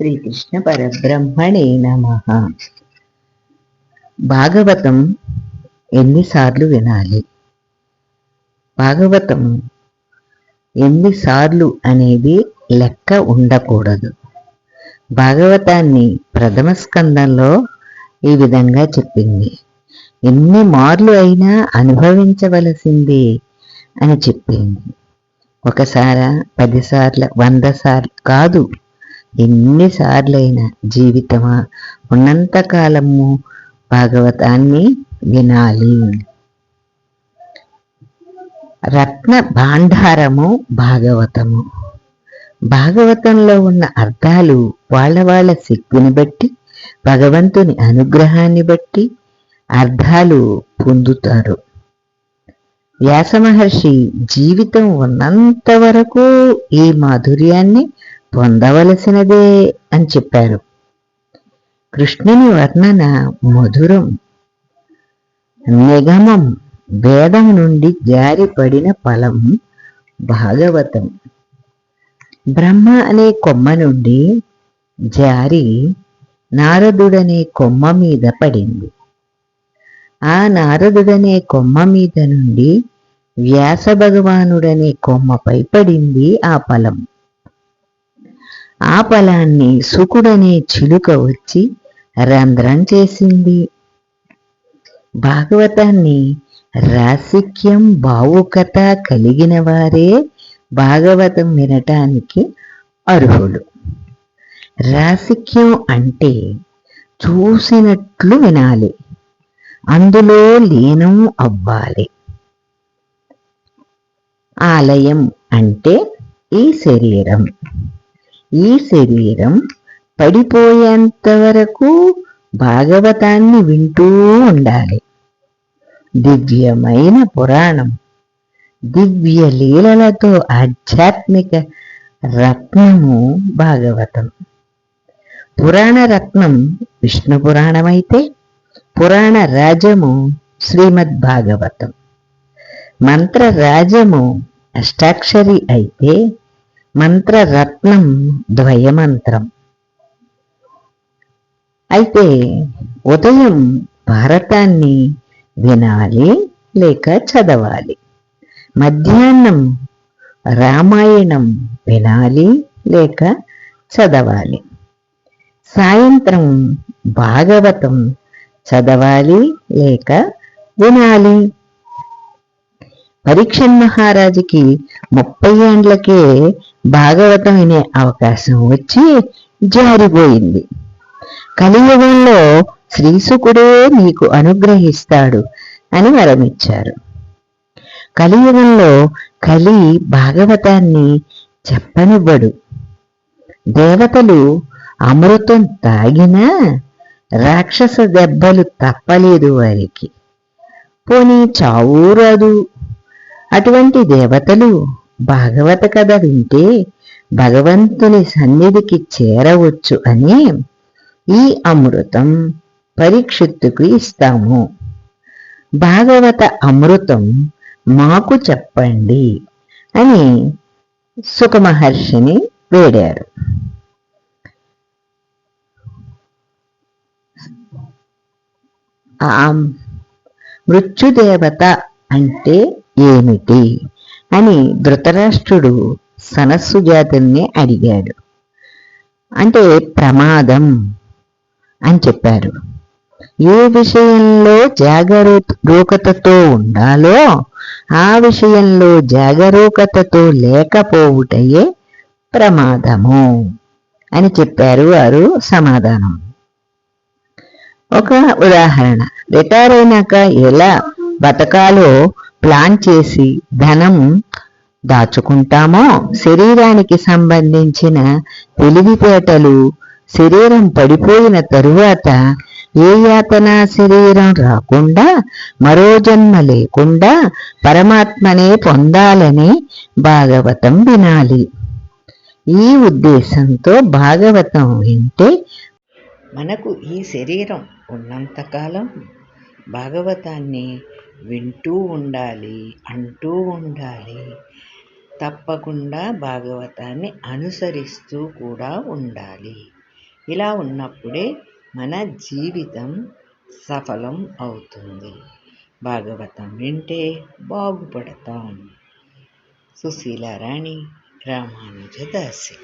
శ్రీకృష్ణ పరబ్రహ్మణే నమ. భాగవతం ఎన్నిసార్లు వినాలి? భాగవతం ఎన్నిసార్లు అనేది లెక్క ఉండకూడదు. భాగవతాన్ని ప్రథమ స్కందంలో ఈ విధంగా చెప్పింది. ఎన్ని మార్లు అయినా అనుభవించవలసిందే అని చెప్పింది. ఒకసారి పదిసార్లు వంద సార్లు కాదు. ఎన్నిసార్లైనా జీవితమా? ఉన్నంత కాలము భాగవతాన్ని వినాలి. రత్న భాండారము భాగవతము. భాగవతంలో ఉన్న అర్థాలు వాళ్ళ వాళ్ళ శక్తిని బట్టి భగవంతుని అనుగ్రహాన్ని బట్టి అర్థాలు పొందుతారు. వ్యాస మహర్షి జీవితం ఉన్నంత వరకు ఈ మాధుర్యాన్ని పొందవలసినదే అని చెప్పారు. కృష్ణుని వర్ణన మధురం. నిగమం వేదం నుండి జారిపడిన ఫలం భాగవతం. బ్రహ్మ అనే కొమ్మ నుండి జారి నారదుడనే కొమ్మ మీద పడింది. ఆ నారదుడనే కొమ్మ మీద నుండి వ్యాస భగవానుడనే కొమ్మపై పడింది ఆ ఫలం. ఆ ఫలాన్ని సుకుడనే చిలుక వచ్చి రంధ్రం చేసింది. భాగవతాన్ని రాసిక్యం భావుకత కలిగిన వారే భాగవతం వినటానికి అర్హులు. రాసిక్యం అంటే చూసినట్లు వినాలి. అందులో లీనం అవ్వాలి. ఆలయం అంటే ఈ శరీరం. ఈ శరీరం పడిపోయేంత వరకు భాగవతాన్ని వింటూ ఉండాలి. దివ్యమైన పురాణం దివ్య లీలలతో ఆధ్యాత్మిక రత్నము భాగవతం. పురాణ రత్నం విష్ణు పురాణమైతే పురాణ రాజము శ్రీమద్ భాగవతం. మంత్ర రాజము అష్టాక్షరి అయితే మంత్రరత్నం ద్వయమంత్రం. అయితే ఉదయం భారతాన్ని వినాలి లేక చదవాలి. మధ్యాహ్నం రామాయణం వినాలి లేక చదవాలి. సాయంత్రం భాగవతం చదవాలి లేక వినాలి. పరీక్షన్ మహారాజుకి ముప్పై ఏండ్లకే భాగవతం వినే అవకాశం వచ్చి జారిపోయింది. కలియుగంలో శ్రీసుకుడే నీకు అనుగ్రహిస్తాడు అని వరమిచ్చారు. కలియుగంలో కలి భాగవతాన్ని చెప్పనివ్వడు. దేవతలు అమృతం తాగినా రాక్షస దెబ్బలు తప్పలేదు వారికి. పోనీ చావు రాదు అటువంటి దేవతలు భాగవత కథ వింటే భగవంతుని సన్నిధికి చేరవచ్చు అని ఈ అమృతం పరీక్షిత్తుకు ఇస్తాము. భాగవత అమృతం మాకు చెప్పండి అని సుఖమహర్షిని వేడారు. ఆ మృత్యుదేవత అంటే ఏమిటి? అని ధృతరాష్ట్రుడు సనస్సు జాతుల్ని అడిగాడు. అంటే ప్రమాదం అని చెప్పారు. ఏ విషయంలో జాగరూకతతో ఉండాలో ఆ విషయంలో జాగరూకతతో లేకపోవుటయే ప్రమాదము అని చెప్పారు వారు సమాధానం. ఒక ఉదాహరణ. రిటైర్ అయినాక ఎలా బతకాలో ప్లాన్ చేసి ధనం దాచుకుంటామో? శరీరానికి సంబంధించిన తెలివితేటలు శరీరం పడిపోయిన తరువాత ఏ యాతన శరీరం రాకుండా మరో జన్మ లేకుండా పరమాత్మనే పొందాలని భాగవతం వినాలి. ఈ ఉద్దేశంతో భాగవతం వింటే మనకు ఈ శరీరం ఉన్నంతకాలం భాగవతాన్ని వింటూ ఉండాలి అంటూ ఉండాలి. తప్పకుండా భాగవతాన్ని అనుసరిస్తూ కూడా ఉండాలి. ఇలా ఉన్నప్పుడే మన జీవితం సఫలం అవుతుంది. భాగవతం వింటే బాగుపడతాం. సుశీలారాణి రామానుజదాసి